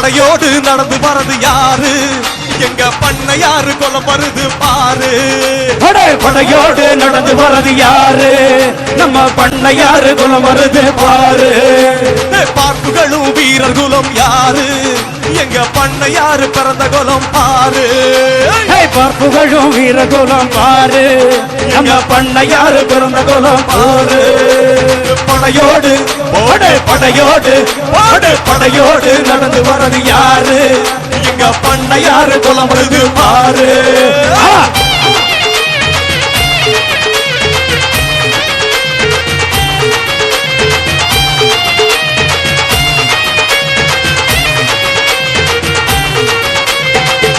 படையோடு நடந்து வரது யாரு? எங்க பண்ணையாரு கொலை வருது பாரு. படை படையோடு நடந்து வரது யாரு? நம்ம பண்ணையாரு குலம் வருது பாரு. பார்ப்புகளும் வீரர் குலம் யாரு? எங்க பண்ணையாரு பிறந்த குலம் பாரு. ஹே, பார்ப்புகழும் வீரகுலம் பாரு. நம்ம பண்ணையாரு பிறந்த குலம் பாரு. படையோடு படை படையோடு பாடு படையோடு நடந்து வரது யாரு? எங்க பண்ணையாரு குலம் வருது பாரு.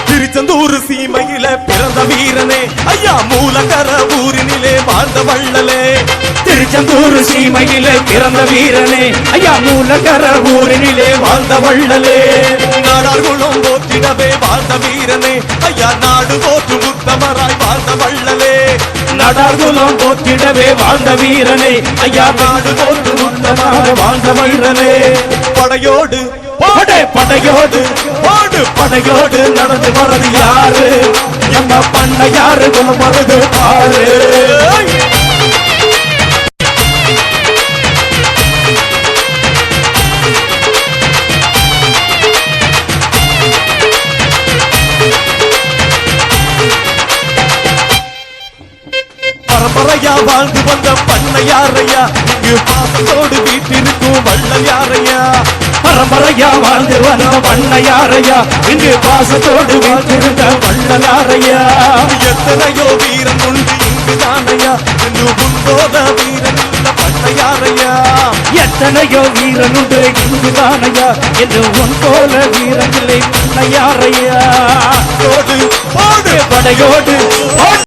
திருச்செந்தூர் சீமையில பிறந்த வீரனே. ஐயா மூலகர ஊரினிலே வாழ்ந்த வள்ளலே. திருச்செந்தூர் சீமையிலே பிறந்த வீரனே. ஐயா மூலகர ஊரினிலே வாழ்ந்த வள்ளலே. நாடார் குலம் போற்றிடவே வாழ்ந்த வீரனே. ஐயா நாடு போற்று முத்தமராய் வாழ்ந்த வள்ளலே. நடார்குலம் போற்றிடவே வாழ்ந்த வீரனே. ஐயா நாடு போட்டு உத்தமாக வாழ்ந்த வீரனே படையோடு படை படையோடு பாடு. படையோடு நடந்து வரது யாரு? நம்ம பண்ண யாரு குலம் வருது பாரு. பரம்பரையா வாழ்ந்து வந்த பண்ணையாரையா? இங்கு பாசத்தோடு வீட்டிருக்கும் வள்ளையாரையா பரம்பரையா வாழ்ந்து வந்த பண்ணையாரையா? இங்கு பாசத்தோடு வீட்டிருந்த வள்ளலாரையா? எத்தனையோ வீரன் உண்டு இங்கு தானையா? என்று முன்போத வீரன் இல்ல பண்ணையாரையா? எத்தனையோ வீரன் உண்டு இங்கு தானையா? என்று உன் போல வீரன் இல்லை பண்ணையாரையா? படையோடு.